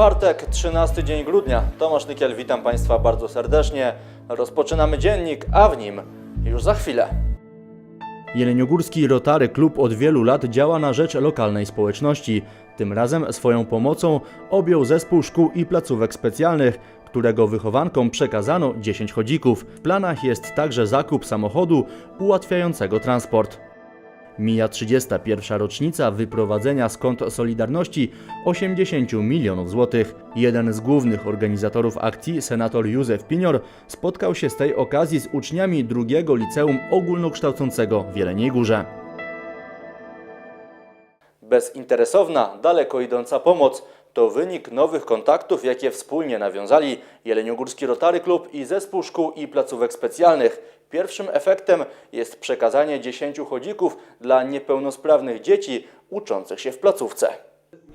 Czwartek, 13 dzień grudnia. Tomasz Nykiel, witam Państwa bardzo serdecznie. Rozpoczynamy dziennik, a w nim już za chwilę. Jeleniogórski Rotary Klub od wielu lat działa na rzecz lokalnej społeczności. Tym razem swoją pomocą objął zespół szkół i placówek specjalnych, którego wychowankom przekazano 10 chodzików. W planach jest także zakup samochodu ułatwiającego transport. Mija 31. rocznica wyprowadzenia z kont Solidarności 80 milionów złotych. Jeden z głównych organizatorów akcji, senator Józef Pinior, spotkał się z tej okazji z uczniami drugiego liceum ogólnokształcącego w Jeleniej Górze. Bezinteresowna, daleko idąca pomoc to wynik nowych kontaktów, jakie wspólnie nawiązali Jeleniogórski Rotary Klub i Zespół Szkół i Placówek Specjalnych. Pierwszym efektem jest przekazanie 10 chodzików dla niepełnosprawnych dzieci uczących się w placówce.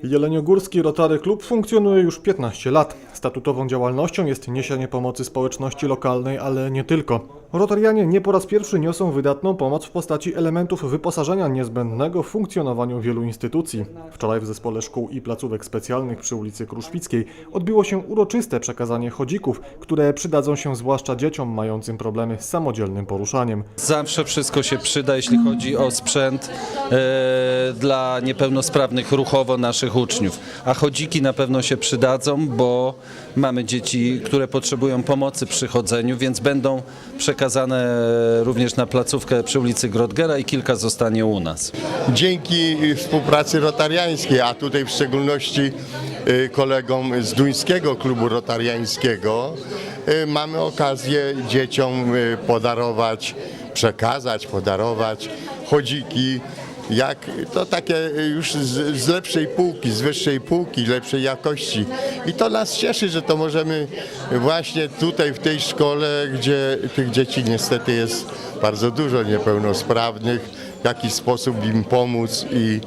Jeleniogórski Rotary Klub funkcjonuje już 15 lat. Statutową działalnością jest niesienie pomocy społeczności lokalnej, ale nie tylko. Rotarianie nie po raz pierwszy niosą wydatną pomoc w postaci elementów wyposażenia niezbędnego w funkcjonowaniu wielu instytucji. Wczoraj w zespole szkół i placówek specjalnych przy ulicy Kruszwickiej odbyło się uroczyste przekazanie chodzików, które przydadzą się zwłaszcza dzieciom mającym problemy z samodzielnym poruszaniem. Zawsze wszystko się przyda, jeśli chodzi o sprzęt e, dla niepełnosprawnych ruchowo naszych uczniów. A chodziki na pewno się przydadzą, bo mamy dzieci, które potrzebują pomocy przy chodzeniu, więc będą przekazane również na placówkę przy ulicy Grodgera i kilka zostanie u nas. dzięki współpracy rotariańskiej, a tutaj w szczególności y, kolegom z Duńskiego Klubu Rotariańskiego, y, mamy okazję dzieciom y, podarować, przekazać, podarować chodziki, jak to takie już z, z lepszej półki, z wyższej półki, lepszej jakości. I to nas cieszy, że to możemy właśnie tutaj w tej szkole, gdzie tych dzieci niestety jest bardzo dużo niepełnosprawnych, w jakiś sposób im pomóc i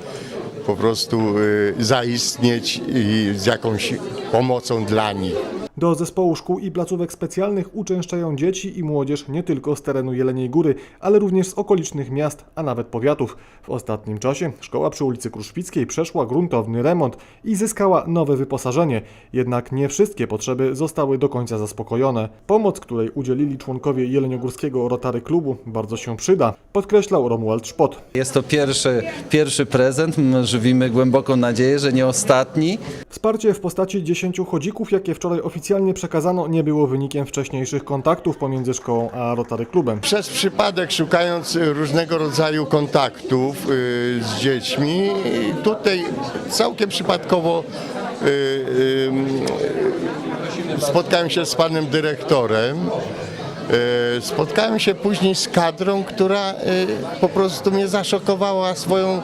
po prostu y, zaistnieć i z jakąś pomocą dla nich. Do zespołu szkół i placówek specjalnych uczęszczają dzieci i młodzież nie tylko z terenu Jeleniej Góry, ale również z okolicznych miast, a nawet powiatów. W ostatnim czasie szkoła przy ulicy Kruszwickiej przeszła gruntowny remont i zyskała nowe wyposażenie. Jednak nie wszystkie potrzeby zostały do końca zaspokojone. Pomoc, której udzielili członkowie Jeleniogórskiego Rotary Klubu bardzo się przyda, podkreślał Romuald Szpot. Jest to pierwszy, pierwszy prezent, żywimy głęboką nadzieję, że nie ostatni. Wsparcie w postaci 10 chodzików, jakie wczoraj oficjalnie przekazano, nie było wynikiem wcześniejszych kontaktów pomiędzy szkołą a Rotary Klubem. Przez przypadek szukając różnego rodzaju kontaktów y, z dziećmi, y, tutaj całkiem przypadkowo y, spotkałem się z panem dyrektorem. Spotkałem się później z kadrą, która po prostu mnie zaszokowała swoją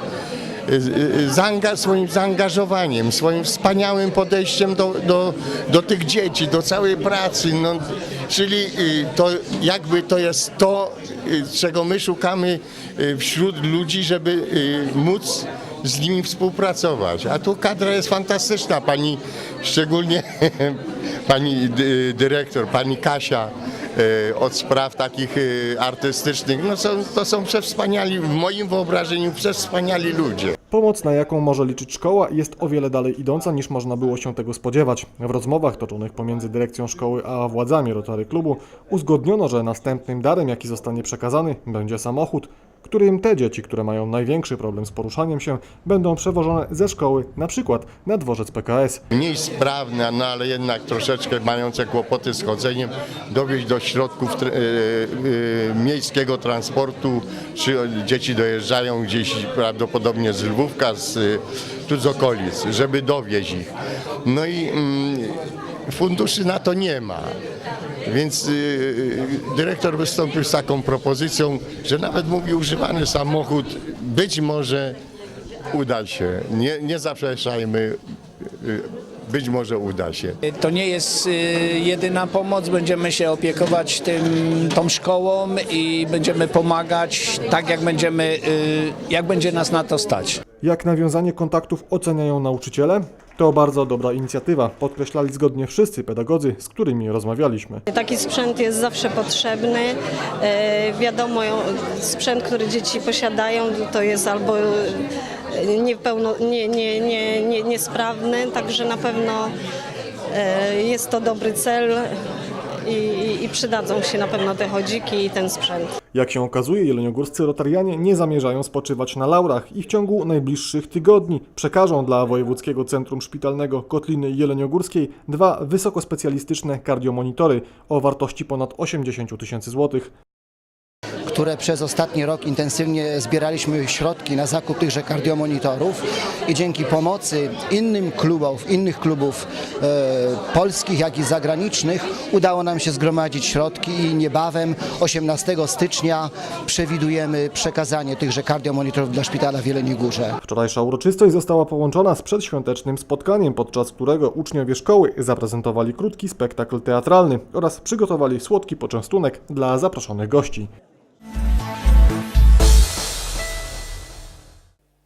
zaanga, swoim zaangażowaniem, swoim wspaniałym podejściem do, do, do tych dzieci, do całej pracy. No, czyli y, to jakby to jest to, y, czego my szukamy y, wśród ludzi, żeby y, móc z nimi współpracować. A tu kadra jest fantastyczna, pani szczególnie pani dy- dyrektor, pani Kasia od spraw takich e, artystycznych. No są, to są przewspaniali, w moim wyobrażeniu przewspaniali ludzie. Pomoc, na jaką może liczyć szkoła, jest o wiele dalej idąca niż można było się tego spodziewać. W rozmowach toczonych pomiędzy dyrekcją szkoły a władzami Rotary Klubu uzgodniono, że następnym darem, jaki zostanie przekazany, będzie samochód, którym te dzieci, które mają największy problem z poruszaniem się, będą przewożone ze szkoły, na przykład na dworzec PKS. Mniej sprawne, no ale jednak troszeczkę mające kłopoty z chodzeniem, dowieść do środków e, e, miejskiego transportu, czy dzieci dojeżdżają gdzieś prawdopodobnie z Lwówka, z, tu z okolic, żeby dowieźć ich. No i mm, funduszy na to nie ma. Więc y, dyrektor wystąpił z taką propozycją, że nawet mówi używany samochód być może uda się. Nie, nie zaprzeczajmy, y, być może uda się. To nie jest y, jedyna pomoc, będziemy się opiekować tym, tą szkołą i będziemy pomagać tak, jak będziemy, y, jak będzie nas na to stać. Jak nawiązanie kontaktów oceniają nauczyciele? To bardzo dobra inicjatywa, podkreślali zgodnie wszyscy pedagodzy, z którymi rozmawialiśmy. Taki sprzęt jest zawsze potrzebny. E, wiadomo, sprzęt, który dzieci posiadają, to jest albo e, niepełno, nie, nie, nie, nie, niesprawny, także na pewno e, jest to dobry cel i, i przydadzą się na pewno te chodziki i ten sprzęt. Jak się okazuje, jeleniogórscy rotarianie nie zamierzają spoczywać na laurach i w ciągu najbliższych tygodni przekażą dla Wojewódzkiego Centrum Szpitalnego Kotliny Jeleniogórskiej dwa wysokospecjalistyczne kardiomonitory o wartości ponad 80 000 tysięcy złotych. Które przez ostatni rok intensywnie zbieraliśmy środki na zakup tychże kardiomonitorów i dzięki pomocy innym klubów, innych klubów e, polskich, jak i zagranicznych udało nam się zgromadzić środki i niebawem 18 stycznia przewidujemy przekazanie tychże kardiomonitorów dla szpitala w Jeleniej Górze. Wczorajsza uroczystość została połączona z przedświątecznym spotkaniem, podczas którego uczniowie szkoły zaprezentowali krótki spektakl teatralny oraz przygotowali słodki poczęstunek dla zaproszonych gości.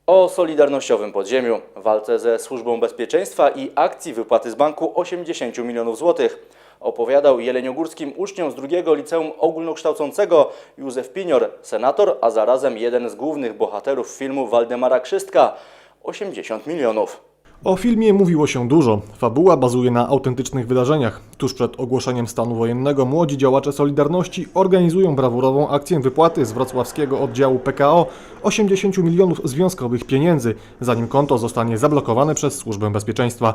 O Solidarnościowym Podziemiu, walce ze Służbą Bezpieczeństwa i akcji wypłaty z banku 80 milionów złotych opowiadał jeleniogórskim uczniom z drugiego liceum ogólnokształcącego Józef Pinior, senator, a zarazem jeden z głównych bohaterów filmu Waldemara Krzystka 80 milionów. O filmie mówiło się dużo. Fabuła bazuje na autentycznych wydarzeniach. Tuż przed ogłoszeniem stanu wojennego młodzi działacze Solidarności organizują brawurową akcję wypłaty z wrocławskiego oddziału PKO 80 milionów związkowych pieniędzy, zanim konto zostanie zablokowane przez Służbę Bezpieczeństwa.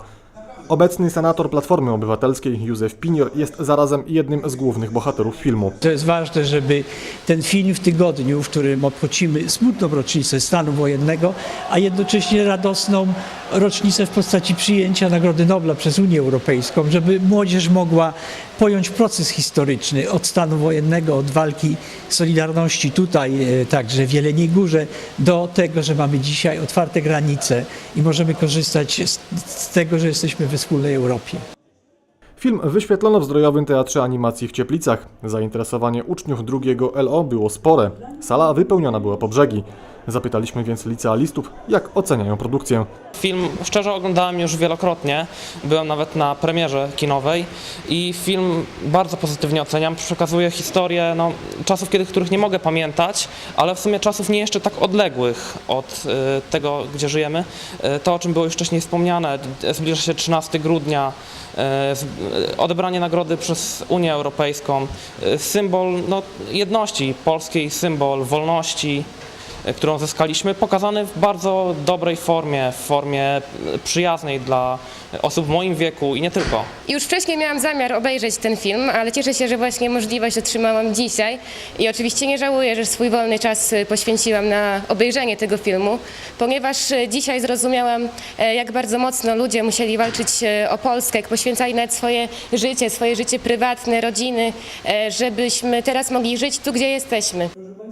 Obecny senator Platformy Obywatelskiej Józef Pinior jest zarazem jednym z głównych bohaterów filmu. To jest ważne, żeby ten film w tygodniu, w którym obchodzimy smutną rocznicę stanu wojennego, a jednocześnie radosną rocznicę w postaci przyjęcia Nagrody Nobla przez Unię Europejską, żeby młodzież mogła pojąć proces historyczny od stanu wojennego, od walki Solidarności tutaj, e, także w Jeleniej Górze, do tego, że mamy dzisiaj otwarte granice i możemy korzystać z, tego, że jesteśmy we wspólnej Europie. Film wyświetlono w Zdrojowym Teatrze Animacji w Cieplicach. Zainteresowanie uczniów drugiego LO było spore. Sala wypełniona była po brzegi. Zapytaliśmy więc licealistów, jak oceniają produkcję. Film szczerze oglądałem już wielokrotnie, byłem nawet na premierze kinowej i film bardzo pozytywnie oceniam. Przekazuje historię no, czasów, kiedy, których nie mogę pamiętać, ale w sumie czasów nie jeszcze tak odległych od y, tego, gdzie żyjemy. Y, to, o czym było już wcześniej wspomniane, zbliża się 13 grudnia, y, odebranie nagrody przez Unię Europejską, symbol no, jedności polskiej, symbol wolności, którą zyskaliśmy, pokazany w bardzo dobrej formie, w formie przyjaznej dla osób w moim wieku i nie tylko. Już wcześniej miałam zamiar obejrzeć ten film, ale cieszę się, że właśnie możliwość otrzymałam dzisiaj i oczywiście nie żałuję, że swój wolny czas y, poświęciłam na obejrzenie tego filmu, ponieważ dzisiaj zrozumiałam, e, jak bardzo mocno ludzie musieli walczyć e, o Polskę, jak poświęcali nawet swoje życie, swoje życie prywatne, rodziny, e, żebyśmy teraz mogli żyć tu, gdzie jesteśmy.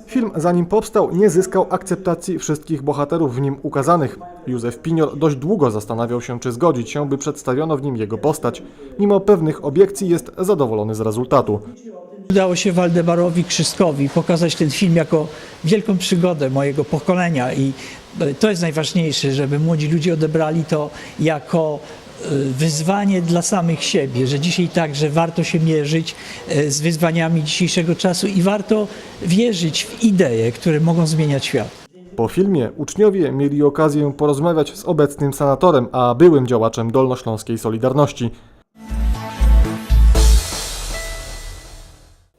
Film, zanim powstał, nie zyskał akceptacji wszystkich bohaterów w nim ukazanych. Józef Pinior dość długo zastanawiał się, czy zgodzić się, by przedstawiono w nim jego postać. Mimo pewnych obiekcji jest zadowolony z rezultatu. Udało się Waldemarowi Krzystkowi pokazać ten film jako wielką przygodę mojego pokolenia i to jest najważniejsze, żeby młodzi ludzie odebrali to jako wyzwanie dla samych siebie, że dzisiaj także warto się mierzyć e, z wyzwaniami dzisiejszego czasu i warto wierzyć w idee, które mogą zmieniać świat. Po filmie uczniowie mieli okazję porozmawiać z obecnym senatorem, a byłym działaczem Dolnośląskiej Solidarności.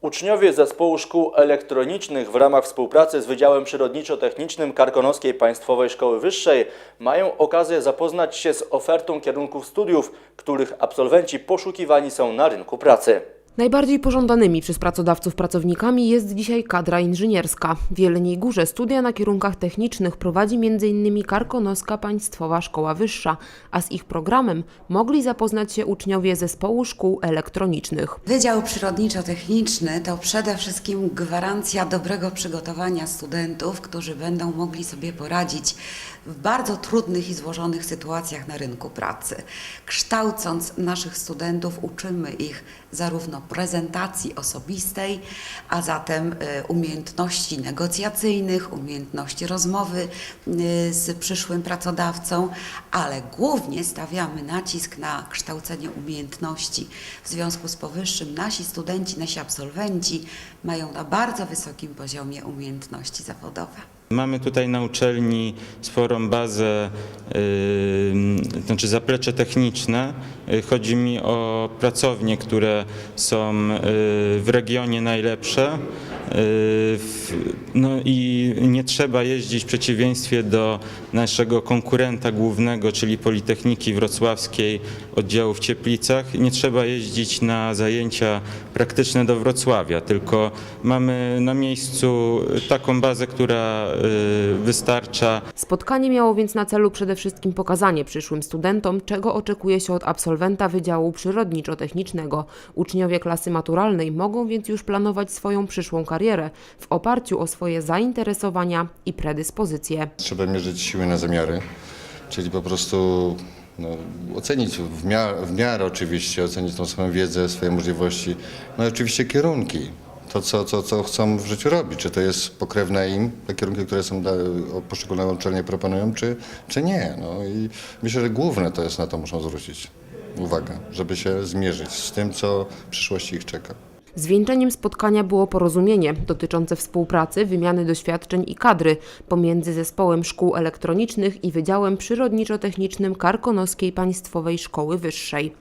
Uczniowie Zespołu Szkół Elektronicznych w ramach współpracy z Wydziałem Przyrodniczo-Technicznym Karkonoskiej Państwowej Szkoły Wyższej mają okazję zapoznać się z ofertą kierunków studiów, których absolwenci poszukiwani są na rynku pracy. Najbardziej pożądanymi przez pracodawców pracownikami jest dzisiaj kadra inżynierska. W Jeleniej Górze studia na kierunkach technicznych prowadzi m.in. Karkonoska Państwowa Szkoła Wyższa, a z ich programem mogli zapoznać się uczniowie zespołu szkół elektronicznych. Wydział Przyrodniczo-Techniczny to przede wszystkim gwarancja dobrego przygotowania studentów, którzy będą mogli sobie poradzić w bardzo trudnych i złożonych sytuacjach na rynku pracy. Kształcąc naszych studentów, uczymy ich zarówno prezentacji osobistej, a zatem y, umiejętności negocjacyjnych, umiejętności rozmowy y, z przyszłym pracodawcą, ale głównie stawiamy nacisk na kształcenie umiejętności. W związku z powyższym nasi studenci, nasi absolwenci mają na bardzo wysokim poziomie umiejętności zawodowe. Mamy tutaj na uczelni sporą bazę, yy, znaczy zaplecze techniczne. Yy, Chodzi mi o pracownie, które są yy, w regionie najlepsze. Yy, No i nie trzeba jeździć w przeciwieństwie do naszego konkurenta głównego, czyli Politechniki Wrocławskiej oddziału w Cieplicach. Nie trzeba jeździć na zajęcia praktyczne do Wrocławia, tylko mamy na miejscu taką bazę, która y, wystarcza. Spotkanie miało więc na celu przede wszystkim pokazanie przyszłym studentom, czego oczekuje się od absolwenta Wydziału Przyrodniczo-Technicznego. Uczniowie klasy maturalnej mogą więc już planować swoją przyszłą karierę w oparciu o swoje zainteresowania i predyspozycje. Trzeba mierzyć siły na zamiary, czyli po prostu no, ocenić w miarę, w miarę oczywiście, ocenić tą swoją wiedzę, swoje możliwości, no i oczywiście kierunki. To, co, co, co chcą w życiu robić, czy to jest pokrewne im, te kierunki, które są poszczególne uczelnie proponują, czy, czy nie. No i myślę, że główne to jest na to muszą zwrócić uwagę, żeby się zmierzyć z tym, co w przyszłości ich czeka. Zwieńczeniem spotkania było porozumienie dotyczące współpracy, wymiany doświadczeń i kadry pomiędzy Zespołem Szkół Elektronicznych i Wydziałem Przyrodniczo-Technicznym Karkonoskiej Państwowej Szkoły Wyższej.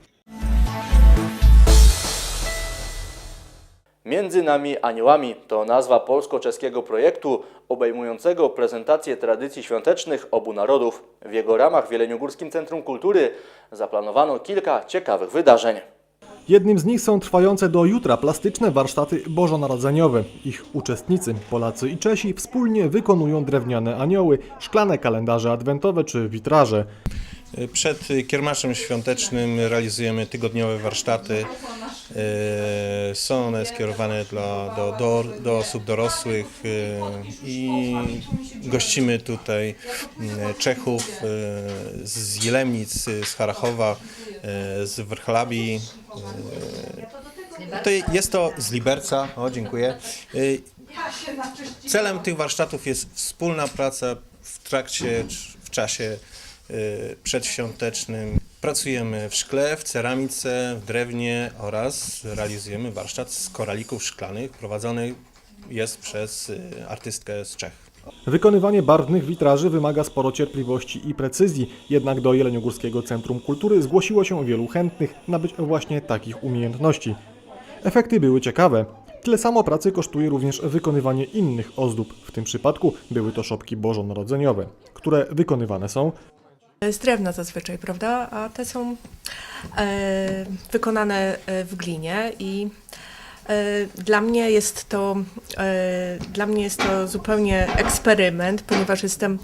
Między nami aniołami to nazwa polsko-czeskiego projektu obejmującego prezentację tradycji świątecznych obu narodów. W jego ramach w Jeleniogórskim Centrum Kultury zaplanowano kilka ciekawych wydarzeń. Jednym z nich są trwające do jutra plastyczne warsztaty bożonarodzeniowe. Ich uczestnicy, Polacy i Czesi, wspólnie wykonują drewniane anioły, szklane kalendarze adwentowe czy witraże. Przed kiermaszem świątecznym realizujemy tygodniowe warsztaty. E, Są one skierowane do, do, do osób dorosłych e, i gościmy tutaj Czechów e, z Jelemnic, z Harachowa, e, z Wrchlabi. e, To jest to z Liberca, o dziękuję. E, Celem tych warsztatów jest wspólna praca w trakcie, w czasie przedświątecznym. Pracujemy w szkle, w ceramice, w drewnie oraz realizujemy warsztat z koralików szklanych prowadzony jest przez y, artystkę z Czech. Wykonywanie barwnych witraży wymaga sporo cierpliwości i precyzji, jednak do Jeleniogórskiego Centrum Kultury zgłosiło się wielu chętnych nabyć właśnie takich umiejętności. Efekty były ciekawe. Tyle samo pracy kosztuje również wykonywanie innych ozdób. W tym przypadku były to szopki bożonarodzeniowe, które wykonywane są z drewna zazwyczaj, prawda? A te są e, wykonane e, w glinie i e, dla mnie jest to e, dla mnie jest to zupełnie eksperyment, ponieważ jestem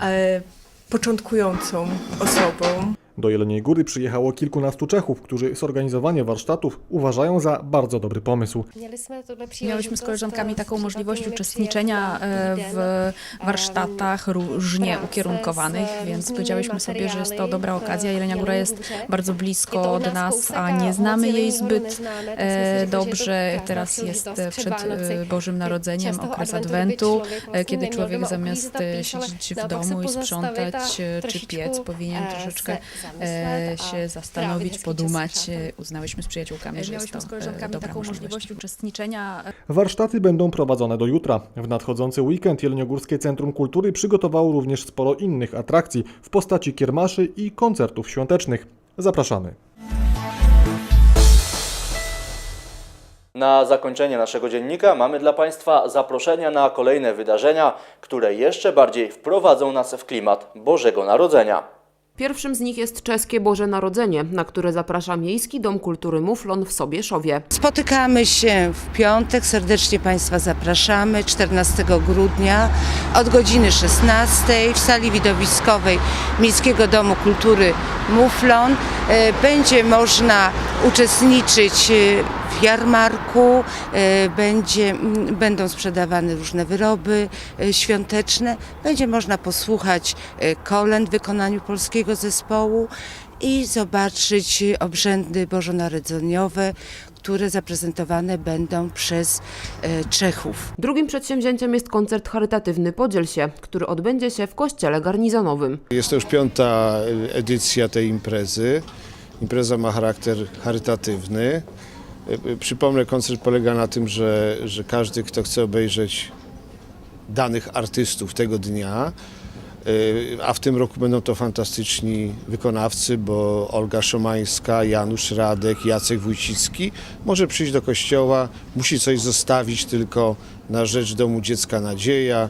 e, początkującą osobą. Do Jeleniej Góry przyjechało kilkunastu Czechów, którzy zorganizowanie warsztatów uważają za bardzo dobry pomysł. Miałyśmy z koleżankami taką możliwość uczestniczenia e, w warsztatach różnie ukierunkowanych, więc powiedziałyśmy sobie, że jest to dobra okazja. Jelenia Góra jest bardzo blisko od nas, a nie znamy jej zbyt e, dobrze. Teraz jest przed e, Bożym Narodzeniem, okres Adwentu, e, kiedy człowiek zamiast e, siedzieć w domu i sprzątać e, czy piec, powinien troszeczkę e, się zastanowić, podumać. E, Uznałyśmy z przyjaciółkami, że jest Miałyśmy z to e, koleżankami dobra taką możliwość. możliwość uczestniczenia Warsztaty będą prowadzone do jutra. W nadchodzący weekend Jeleniogórskie Centrum Kultury przygotowało również sporo innych atrakcji w postaci kiermaszy i koncertów świątecznych. Zapraszamy. Na zakończenie naszego dziennika mamy dla Państwa zaproszenia na kolejne wydarzenia, które jeszcze bardziej wprowadzą nas w klimat Bożego Narodzenia. Pierwszym z nich jest czeskie Boże Narodzenie, na które zaprasza Miejski Dom Kultury Muflon w Sobieszowie. Spotykamy się w piątek, serdecznie Państwa zapraszamy, 14 grudnia od godziny 16 w sali widowiskowej Miejskiego Domu Kultury Muflon. E, Będzie można uczestniczyć e, w jarmarku, e, będzie, będą sprzedawane różne wyroby e, świąteczne, będzie można posłuchać e, kolęd w wykonaniu polskiego zespołu i zobaczyć obrzędy bożonarodzeniowe, które zaprezentowane będą przez Czechów. Drugim przedsięwzięciem jest koncert charytatywny Podziel się, który odbędzie się w kościele garnizonowym. Jest to już piąta edycja tej imprezy. Impreza ma charakter charytatywny. Przypomnę, koncert polega na tym, że, że każdy, kto chce obejrzeć danych artystów tego dnia. Y, A w tym roku będą to fantastyczni wykonawcy, bo Olga Szomańska, Janusz Radek, Jacek Wójcicki może przyjść do kościoła, musi coś zostawić tylko na rzecz Domu Dziecka Nadzieja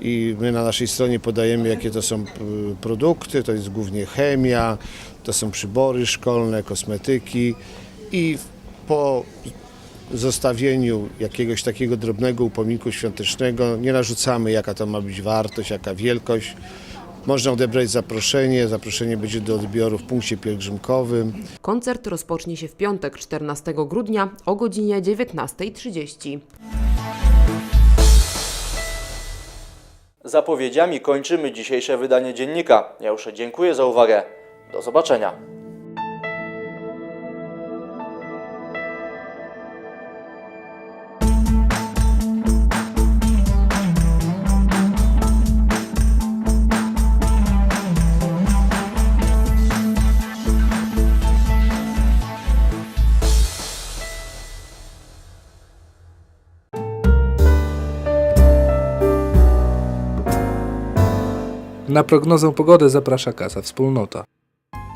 i my na naszej stronie podajemy, jakie to są y, produkty. To jest głównie chemia, to są przybory szkolne, kosmetyki i po zostawieniu jakiegoś takiego drobnego upominku świątecznego nie narzucamy, jaka to ma być wartość, jaka wielkość. Można odebrać zaproszenie. Zaproszenie będzie do odbioru w punkcie pielgrzymkowym. Koncert rozpocznie się w piątek 14 grudnia o godzinie 19.30. Zapowiedziami kończymy dzisiejsze wydanie dziennika. Ja już dziękuję za uwagę. Do zobaczenia. Na prognozę pogody zaprasza Kasa Wspólnota.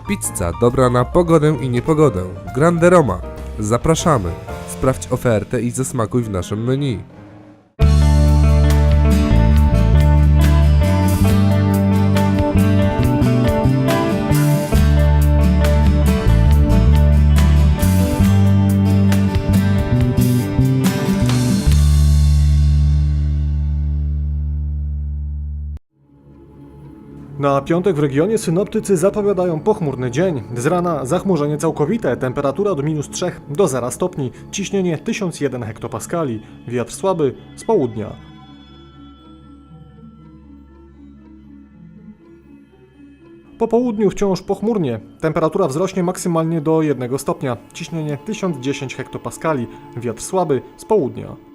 Pizza dobra na pogodę i niepogodę. Grande Roma. Zapraszamy. Sprawdź ofertę i zasmakuj w naszym menu. Na piątek w regionie synoptycy zapowiadają pochmurny dzień. Z rana zachmurzenie całkowite, temperatura od minus 3 do 0 stopni, ciśnienie 1001 hektopaskali, wiatr słaby z południa. Po południu wciąż pochmurnie, temperatura wzrośnie maksymalnie do 1 stopnia, ciśnienie 1010 hektopaskali, wiatr słaby z południa.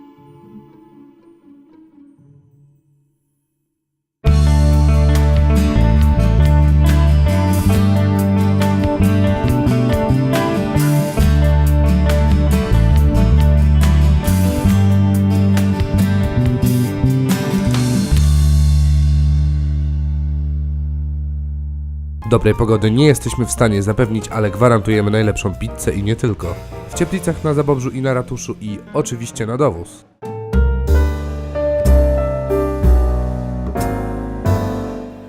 Dobrej pogody nie jesteśmy w stanie zapewnić, ale gwarantujemy najlepszą pizzę i nie tylko. W Cieplicach na Zabobrzu i na Ratuszu i oczywiście na dowóz.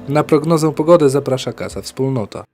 Na prognozę pogody zaprasza Kasa Wspólnota.